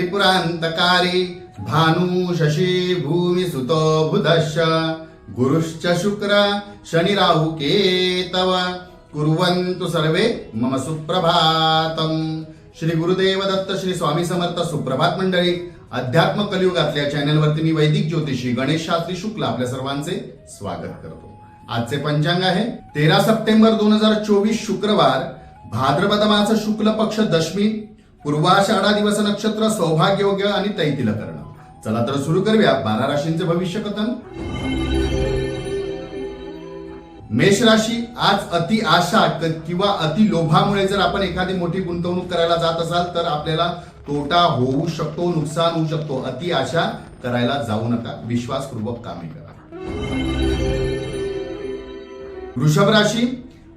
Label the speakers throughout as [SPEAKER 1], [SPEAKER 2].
[SPEAKER 1] संहारी त्रिपुरांतकारी भानु शशी भूमी सुतो बुधश्च गुरुश्च शुक्र शनि राहु केतव कुर्वन्तु सर्वे मम सुप्रभातम। श्री गुरुदेव दत्त श्री स्वामी समर्थ सुप्रभात मंडळी अध्यात्म कलियुगातल्या चॅनलवरती मी वैदिक ज्योतिषी गणेश शास्त्री शुक्ल आपल्या सर्वांचे स्वागत करतो. आजचे पंचांग आहे तेरा सप्टेंबर दोन हजार चोवीस शुक्रवार भाद्रपद मास शुक्ल पक्ष दशमी पूर्वाषाढा दिवस नक्षत्र सौभाग्य योग्य आणि तैतिल करणं. चला तर सुरू करूया बारा राशींचे भविष्य कथन. मेष राशी आज अति आशा किंवा अति लोभामुळे जर आपण एखादी मोठी गुंतवणूक करायला जात असाल तर आपल्याला तोटा होऊ शकतो नुकसान होऊ शकतो. अति आशा करायला जाऊ नका. विश्वासपूर्वक कामे करा. वृषभ राशी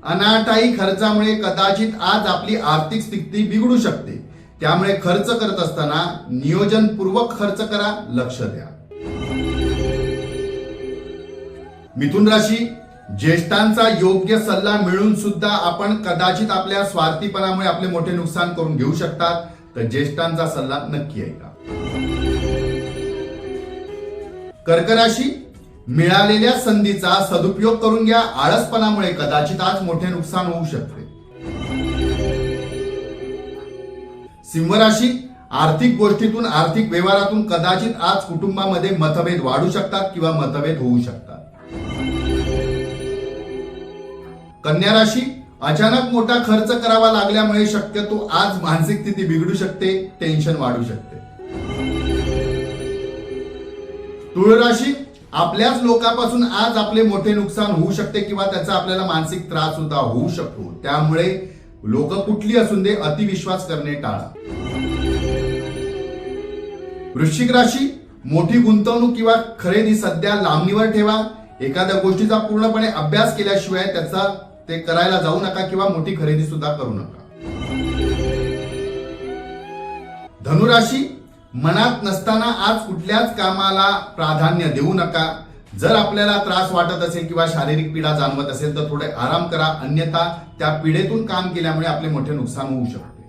[SPEAKER 1] अनाटाई खर्चामुळे कदाचित आज आपली आर्थिक स्थिती बिघडू शकते. त्यामुळे खर्च करत असताना नियोजनपूर्वक खर्च करा लक्ष द्या. मिथुन राशी ज्येष्ठांचा योग्य सल्ला मिळून सुद्धा आपण कदाचित आपल्या स्वार्थीपणामुळे आपले मोठे नुकसान करून घेऊ शकतात तर ज्येष्ठांचा सल्ला नक्की ऐका. कर्क राशी मिळालेल्या संधीचा सदुपयोग करून घ्या आळसपणामुळे कदाचित आज मोठे नुकसान होऊ शकते. सिंहराशी आर्थिक गोष्टीतून आर्थिक व्यवहारातून कदाचित आज कुटुंबामध्ये मतभेद वाढू शकतात किंवा मतभेद होऊ शकतात. कन्या राशी अचानक मोठा खर्च करावा लागल्यामुळे शक्यतो आज मानसिक स्थिती बिघडू शकते टेन्शन वाढू शकते. तुळ राशी आपल्याच लोकांपासून आज आपले मोठे नुकसान होऊ शकते किंवा त्याचा आपल्याला मानसिक त्रास सुद्धा होऊ शकतो. त्यामुळे लोक कुठली असून दे अतिविश्वास करणे टाळा. वृश्चिक राशी मोठी गुंतवणूक किंवा खरेदी सध्या लांबणीवर ठेवा. एखाद्या गोष्टीचा पूर्णपणे अभ्यास केल्याशिवाय त्याचा ते करायला जाऊ नका किंवा मोठी खरेदी सुद्धा करू नका. धनुराशी मनात नसताना आज कुठल्याच कामाला प्राधान्य देऊ नका. जर आपल्याला त्रास वाटत असेल किंवा शारीरिक पीडा जाणवत असेल तर थोडे आराम करा. अन्यथा त्या पीडेतून काम केल्यामुळे आपले मोठे नुकसान होऊ शकते.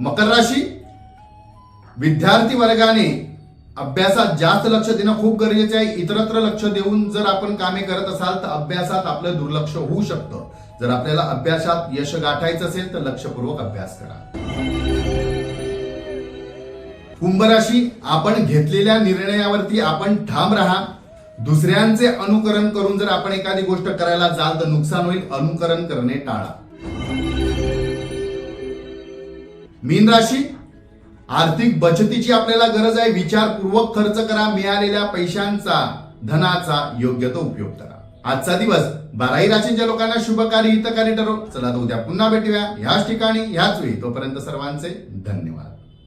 [SPEAKER 1] मकर राशी विद्यार्थी वर्गाने अभ्यासात जास्त लक्ष देणं खूप गरजेचे आहे. इतरत्र लक्ष देऊन जर आपण कामे करत असाल तर अभ्यासात आपलं दुर्लक्ष होऊ शकतं. जर आपल्याला अभ्यासात यश गाठायचं असेल तर लक्षपूर्वक अभ्यास करा. कुंभ राशी आपण घेतलेल्या निर्णयावरती आपण ठाम राहा. दुसऱ्यांचे अनुकरण करून जर आपण एखादी गोष्ट करायला जाल तर नुकसान होईल. अनुकरण करणे टाळा. मीन राशी आर्थिक बचतीची आपल्याला गरज आहे. विचारपूर्वक खर्च करा. मिळालेल्या पैशांचा धनाचा योग्य तो उपयोग करा. आजचा दिवस बाराही राशींच्या लोकांना शुभकारी हितकारी ठरो चला तर उद्या पुन्हा भेटूया. ह्याच ठिकाणी ह्याच वेळी. तोपर्यंत सर्वांचे धन्यवाद.